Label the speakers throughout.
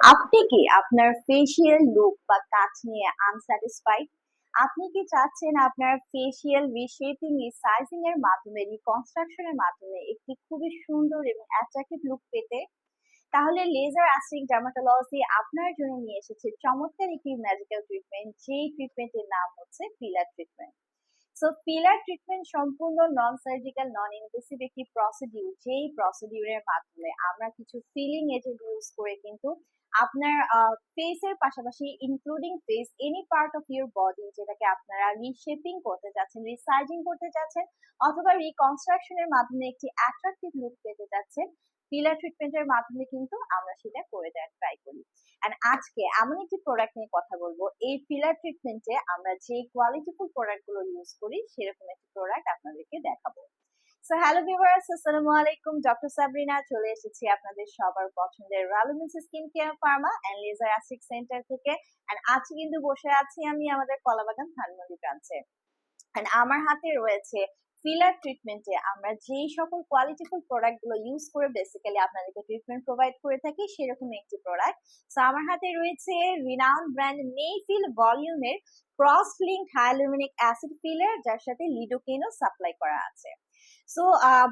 Speaker 1: আপনি কি আপনার ফেসিয়াল লুক বা কাজ নিয়ে আনস্যাটিসফাইড আপনি কি চাচ্ছেন আপনার ফেসিয়াল রিশেপিং রিসাইজিং এর মাধ্যমে রিকনস্ট্রাকশন এর মাধ্যমে একটি খুবই সুন্দর এবং অ্যাট্রাকটিভ লুক পেতে? তাহলে লেজার অ্যাস্টিক ডার্মাটোলজি আপনার জন্য নিয়ে এসেছে চমৎকার একটি ম্যাজিক্যাল ট্রিটমেন্ট যেই ট্রিটমেন্টের নাম হচ্ছে filler treatment so filler treatment সম্পূর্ণ নন সার্জিক্যাল নন ইনভেসিভ একটি প্রসিডিউর যেই প্রসিডিউরের মাধ্যমে আমরা কিছু ফিলিং এজেন্ট ইউজ করে কিন্তু আপনার ফেসের পাশাপাশি including face any part of your body যেটাকে আপনারা রিশেপিং করতে চাচ্ছেন রিসাইজিং করতে চাচ্ছেন অথবা রিকনস্ট্রাকশনের মাধ্যমে একটি অ্যাট্রাকটিভ লুক পেতে চাচ্ছেন পিলার ট্রিটমেন্টের মাধ্যমে কিন্তু আমরা সেটা করে দেওয়ার ট্রাই করি। অ্যান্ড আজকে এমন একটি প্রোডাক্ট নিয়ে কথা বলব, এই পিলার ট্রিটমেন্টে আমরা যে কোয়ালিটিফুল প্রোডাক্টগুলো ইউজ করি, সেরকম একটি প্রোডাক্ট আপনাদেরকে দেখাবো। সো হ্যালো ভিউয়ার্স আসসালামু আলাইকুম ডক্টর সাবরিনা চলে এসেছি আপনাদের সবার পছন্দের রালুমেন্স skin care pharma and laser অ্যাসিক center থেকে। এন্ড আজকে কিন্তু বসে আছি আমি আমাদের কলাবাগান ধানমন্ডি ব্রাঞ্চে আমার হাতে রয়েছে ফিলার ট্রিটমেন্টে আমরা যেই সকল কোয়ালিটিফুল প্রোডাক্টগুলো ইউজ করে বেসিক্যালি আপনাদেরকে ট্রিটমেন্ট প্রোভাইড করে থাকি, সেরকম একটি প্রোডাক্ট সো আমার হাতে রয়েছে রিনাউন ব্র্যান্ড মেফিল ভলিউমের cross link hyaluronic acid filler যার সাথে লিডোকেনও সাপ্লাই করা আছে। সো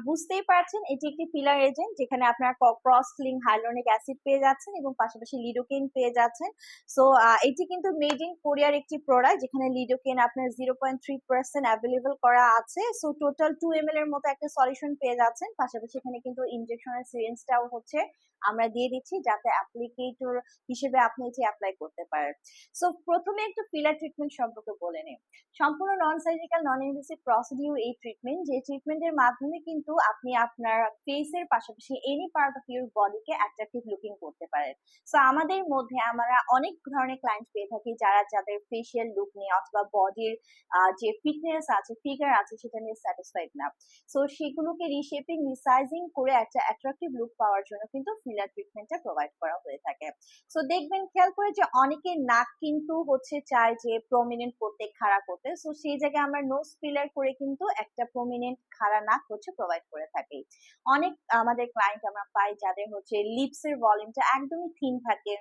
Speaker 1: বুঝতেই পারছেন এটি একটি পিলার এজেন্ট যেখানে আপনার ক্রস হাইলোনিক অ্যাসিড পেয়ে যাচ্ছেন এবং পাশাপাশি লিডোকেন পেয়ে যাচ্ছেন। সো এটি কিন্তু মেড ইন কোরিয়ার একটি প্রোডাক্ট যেখানে লিডোকেন আপনার zero point three percent available করা আছে। সো টোটাল টু এম এর মতো একটা সলিউশন পেয়ে যাচ্ছেন। পাশাপাশি এখানে কিন্তু ইনজেকশনের সিরিঞ্জটাও হচ্ছে। আমরা দিয়ে দিচ্ছি যাতে অ্যাপ্লিকেটর হিসেবে আপনি এটি অ্যাপ্লাই করতে পারেন। সো প্রথমে একটু পিলার ট্রিটমেন্ট সম্পর্কে বলে নিন সম্পূর্ণ non surgical non invasive procedure এই ট্রিটমেন্ট যে ট্রিটমেন্টের মাধ্যমে কিন্তু আপনি আপনার ফেসের পাশাপাশি এনি পার্ট অফ ইউর বডিকে অ্যাট্রাকটিভ লুকিং করতে পারেন। সো আমাদের মধ্যে আমরা অনেক ধরনের ক্লায়েন্ট পেয়ে থাকি যারা যাদের ফেসিয়াল লুক নিয়ে অথবা বডির যে ফিটনেস আছে ফিগার আছে, সেটা নিয়ে স্যাটিসফাইড না। সো সেগুলোকে রিশেপিং রিসাইজিং করে একটা অ্যাট্রাকটিভ লুক পাওয়ার জন্য কিন্তু ফিলার ট্রিটমেন্টটা প্রোভাইড করা হয়ে থাকে। সো দেখবেন, খেয়াল করে যে অনেকে নাক কিন্তু হচ্ছে চায় যে প্রমিনেন্ট করতে, খাড়া করতে। সো সেই জায়গায় আমরা নোজ ফিলার করে কিন্তু একটা প্রমিনেন্ট খাড়া নাক হচ্ছে প্রোভাইড করে থাকি। অনেক আমাদের ক্লায়েন্ট আমরা পাই যাদের হচ্ছে লিপসের ভলিউমটা একদমই থিন থাকে।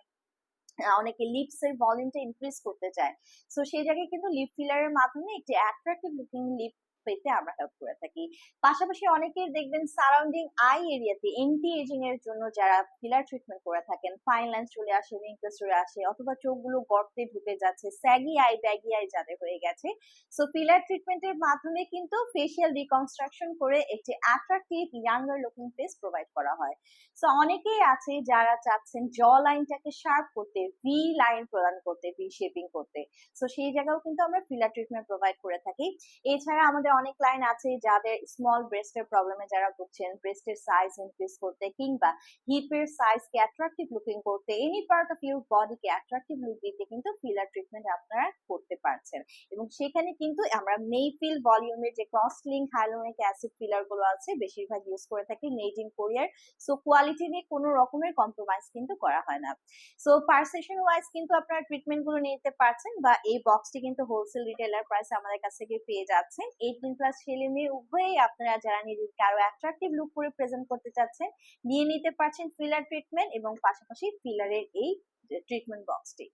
Speaker 1: অনেকে লিপস এর ভলিউমটা ইনক্রিজ করতে চায়। সো সেই জায়গায় কিন্তু লিপ ফিলারের মাধ্যমে একটি অ্যাট্রাক্টিভ লুকিং লিপ পেতে আমরা হেল্প করে থাকি। পাশাপাশি অনেকের দেখবেন সারাউন্ডিং আই এরিয়াতে এন্টি এজিং এর জন্য যারা ফিলার ট্রিটমেন্ট করে থাকেন ফাইন লাইন্স চলে আসে রিঙ্কেলস চলে আসে, অথবা চোখগুলো গর্তে ঢুকে যাচ্ছে স্যাগি আই ব্যাগি আই যাদের হয়ে গেছে। সো ফিলার ট্রিটমেন্টের মাধ্যমে কিন্তু ফেসিয়াল রিকনস্ট্রাকশন করে একটি attractive younger looking face provide করা হয়। সো অনেকেই আছে যারা চাচ্ছেন জ লাইনটাকে শার্প করতে ভি লাইন প্রদান করতে ভি শেপিং করতে। সো সেই জায়গাও কিন্তু আমরা ফিলার ট্রিটমেন্ট প্রোভাইড করে থাকি। এছাড়া আমাদের অনেক লাইন আছে যাদের স্মল ব্রেস্টের প্রবলেমে যারা ভুগছেন ব্রেস্টের সাইজ ইনক্রিজ করতে কিংবা হিপের সাইজকে অ্যাট্রাকটিভ লুকিং করতে এনি পার্ট অফ ইউর বডিকে অ্যাট্রাকটিভ লুক দিতে কিন্তু ফিলার ট্রিটমেন্ট আপনারা করতে পারছেন। এবং সেখানে কিন্তু আমরা মেইফিল ভলিউমের যে ক্রস লিঙ্ক হাইলোনিক অ্যাসিড ফিলারগুলো আছে, বেশিরভাগ ইউজ করে থাকি মেড ইন কোরিয়ার সো কোয়ালিটি নিয়ে কোনো রকমের কম্প্রোমাইজ কিন্তু করা হয় না। সো পার সেশন ওয়াইজ কিন্তু আপনারা ট্রিটমেন্টগুলো নিতে পারছেন বা এই বক্সটি কিন্তু হোলসেল রিটেলার প্রাইস আমাদের কাছ থেকে পেয়ে যাচ্ছেন। এইটিন প্লাস ছেলে মেয়ে উভয়ই আপনারা যারা নিজেদেরকে আরও অ্যাট্রাকটিভ লুক করে প্রেজেন্ট করতে চাচ্ছেন, নিয়ে নিতে পারছেন ফিলার ট্রিটমেন্ট এবং পাশাপাশি ফিলারের এই ট্রিটমেন্ট বক্সটি